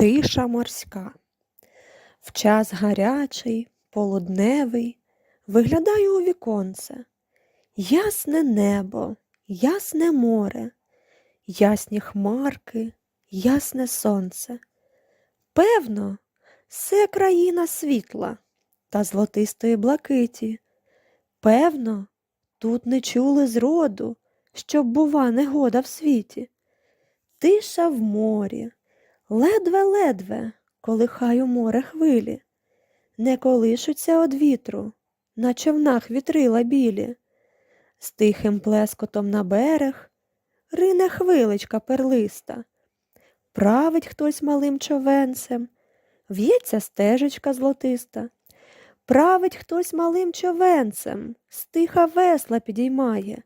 Тиша морська. В час гарячий, полудневий, виглядаю у віконце. Ясне небо, ясне море, ясні хмарки, ясне сонце. Певно, це країна світла та золотистої блакиті. Певно, тут не чули зроду, щоб, бува, негода в світі. Тиша в морі, ледве-ледве колихаю море хвилі, не колишуться од вітру, на човнах вітрила білі, з тихим плескотом на берег рине хвиличка перлиста, править хтось малим човенцем, в'ється стежечка злотиста, править хтось малим човенцем, стиха весла підіймає,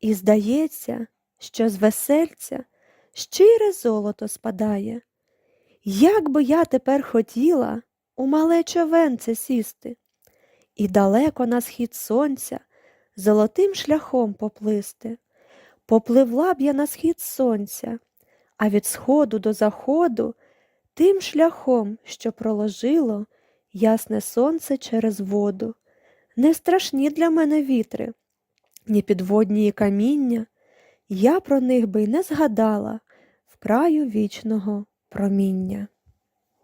і здається, що з весельця щире золото спадає. Як би я тепер хотіла у мале човенце сісти, і далеко на схід сонця золотим шляхом поплисти. Попливла б я на схід сонця, а від сходу до заходу тим шляхом, що проложило ясне сонце через воду. Не страшні для мене вітри, ні підводні каміння, я про них би й не згадала в краю вічного проміння.